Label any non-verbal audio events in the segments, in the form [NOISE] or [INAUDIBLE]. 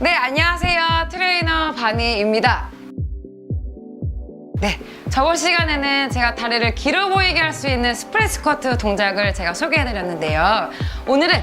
네, 안녕하세요. 트레이너 바니입니다. 네, 저번 시간에는 제가 다리를 길어 보이게 할 수 있는 스프레 스쿼트 동작을 제가 소개해드렸는데요. 오늘은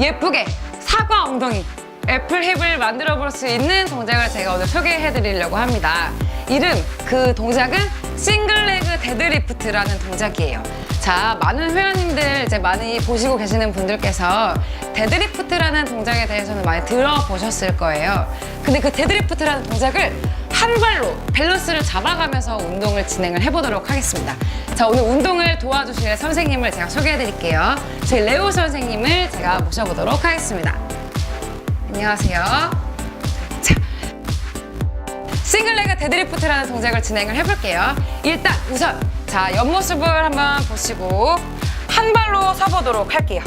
예쁘게 사과 엉덩이, 애플 힙을 만들어 볼 수 있는 동작을 제가 오늘 소개해드리려고 합니다. 이름, 그 동작은 싱글레그 데드리프트라는 동작이에요. 자, 많은 회원님들 이제 많이 보시고 계시는 분들께서 데드리프트라는 동작에 대해서는 많이 들어보셨을 거예요. 근데 그 데드리프트라는 동작을 한 발로 밸런스를 잡아가면서 운동을 진행을 해보도록 하겠습니다. 자, 오늘 운동을 도와주실 선생님을 제가 소개해 드릴게요. 저희 레오 선생님을 제가 모셔보도록 하겠습니다. 안녕하세요. 자, 싱글레그 데드리프트라는 동작을 진행을 해볼게요. 일단 우선 자 옆모습을 한번 보시고 한 발로 서보도록 할게요.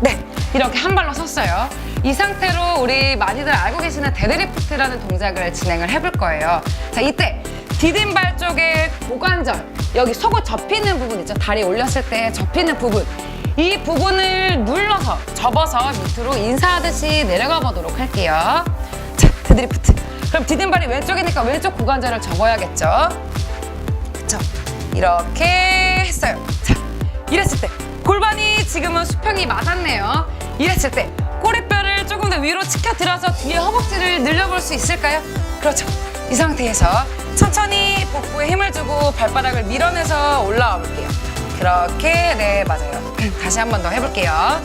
네, 이렇게 한 발로 섰어요. 이 상태로 우리 많이들 알고 계시는 데드리프트라는 동작을 진행을 해볼 거예요. 자, 이때 디딤발 쪽에 고관절, 여기 속옷 접히는 부분 있죠? 다리 올렸을 때 접히는 부분. 이 부분을 눌러서 접어서 밑으로 인사하듯이 내려가 보도록 할게요. 자, 데드리프트. 그럼 디딤발이 왼쪽이니까 왼쪽 고관절을 접어야겠죠? 그쵸? 이렇게 했어요. 자, 이랬을 때 골반이 지금은 수평이 맞았네요. 이랬을 때 꼬리뼈를 조금 더 위로 치켜 들어서 뒤에 허벅지를 늘려볼 수 있을까요? 그렇죠. 이 상태에서 천천히 복부에 힘을 주고 발바닥을 밀어내서 올라와 볼게요. 그렇게 네 맞아요. [CLEARS THROAT] 다시 한 번 더 해볼게요.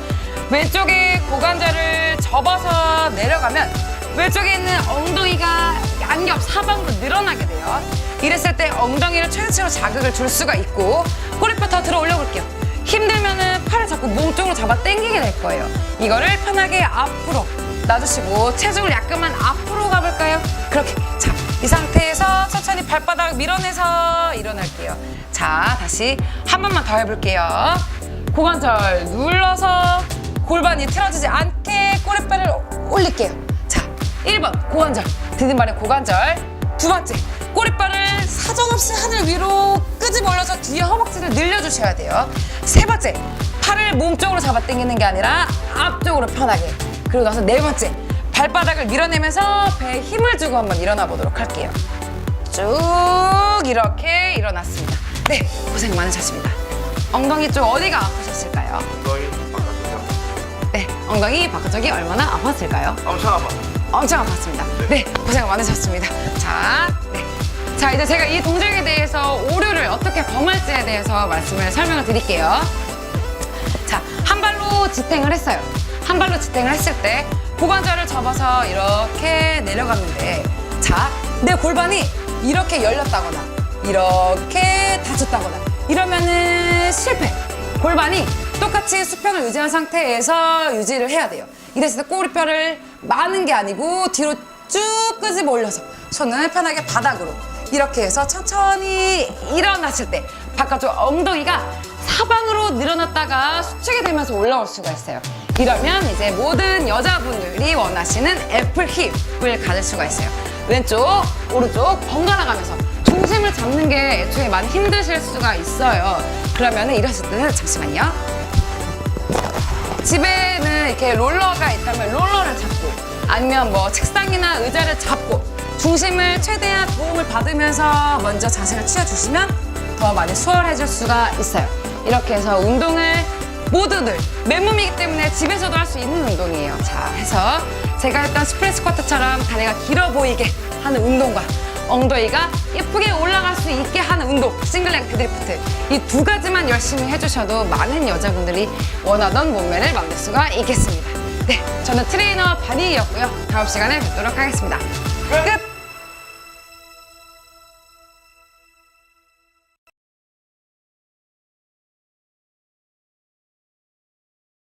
왼쪽에 고관절을 접어서 내려가면 왼쪽에 있는 엉덩이가 양옆 사방으로 늘어나게 돼요. 이랬을 때 엉덩이를 최대치로 자극을 줄 수가 있고 꼬리뼈 더 들어 올려볼게요. 힘들면은 팔을 자꾸 몸 쪽으로 잡아 당기게 될 거예요. 이거를 편하게 앞으로 놔주시고 체중을 약간만 앞으로 가볼까요? 그렇게 자 이 상태에서 천천히 발바닥 밀어내서 일어날게요. 자 다시 한 번만 더 해볼게요. 고관절 눌러서 골반이 틀어지지 않게 꼬리뼈를 올릴게요. 자 1번 고관절 디딤발의 고관절 두 번째 꼬리뼈를 사정없이 하늘 위로 끄집어 올려서 뒤에 허벅지를 늘려주셔야 돼요. 세 번째 팔을 몸쪽으로 잡아 당기는 게 아니라 앞쪽으로 편하게 그리고 나서 네 번째 발바닥을 밀어내면서 배에 힘을 주고 한번 일어나 보도록 할게요. 쭉 이렇게 일어났습니다. 네, 고생 많으셨습니다. 엉덩이 쪽 어디가 아프셨을까요? 엉덩이 바깥쪽이요. 네, 엉덩이 바깥쪽이 얼마나 아팠을까요? 엄청 아파. 엄청 아팠습니다. 네, 고생 많으셨습니다. 자, 네. 자, 이제 제가 이 동작에 대해서 오류를 어떻게 범할지에 대해서 말씀을 설명을 드릴게요. 자, 한 발로 지탱을 했어요. 한 발로 지탱을 했을 때 고관절을 접어서 이렇게 내려갔는데 자, 내 골반이 이렇게 열렸다거나 이렇게 닫혔다거나 이러면은 실패. 골반이 똑같이 수평을 유지한 상태에서 유지를 해야 돼요. 이랬을 때 꼬리뼈를 마는 게 아니고 뒤로 쭉 끄집어 올려서 손을 편하게 바닥으로 이렇게 해서 천천히 일어났을 때 바깥쪽 엉덩이가 사방으로 늘어났다가 수축이 되면서 올라올 수가 있어요. 이러면 이제 모든 여자분들이 원하시는 애플 힙을 가질 수가 있어요. 왼쪽, 오른쪽 번갈아 가면서 중심을 잡는 게 애초에 많이 힘드실 수가 있어요. 그러면 이랬을 때는 잠시만요. 집에는 이렇게 롤러가 있다면 롤러를 잡고 아니면 뭐 책상이나 의자를 잡고 중심을 최대한 도움을 받으면서 먼저 자세를 취해주시면 더 많이 수월해질 수가 있어요. 이렇게 해서 운동을 모두들 맨몸이기 때문에 집에서도 할 수 있는 운동이에요. 자, 해서 제가 했던 스프레스 스쿼트처럼 다리가 길어 보이게 하는 운동과 엉덩이가 예쁘게 올라갈 수 있게 하는 운동, 싱글렉 데드리프트. 이 두 가지만 열심히 해주셔도 많은 여자분들이 원하던 몸매를 만들 수가 있겠습니다. 네, 저는 트레이너 바니였고요. 다음 시간에 뵙도록 하겠습니다. 끝!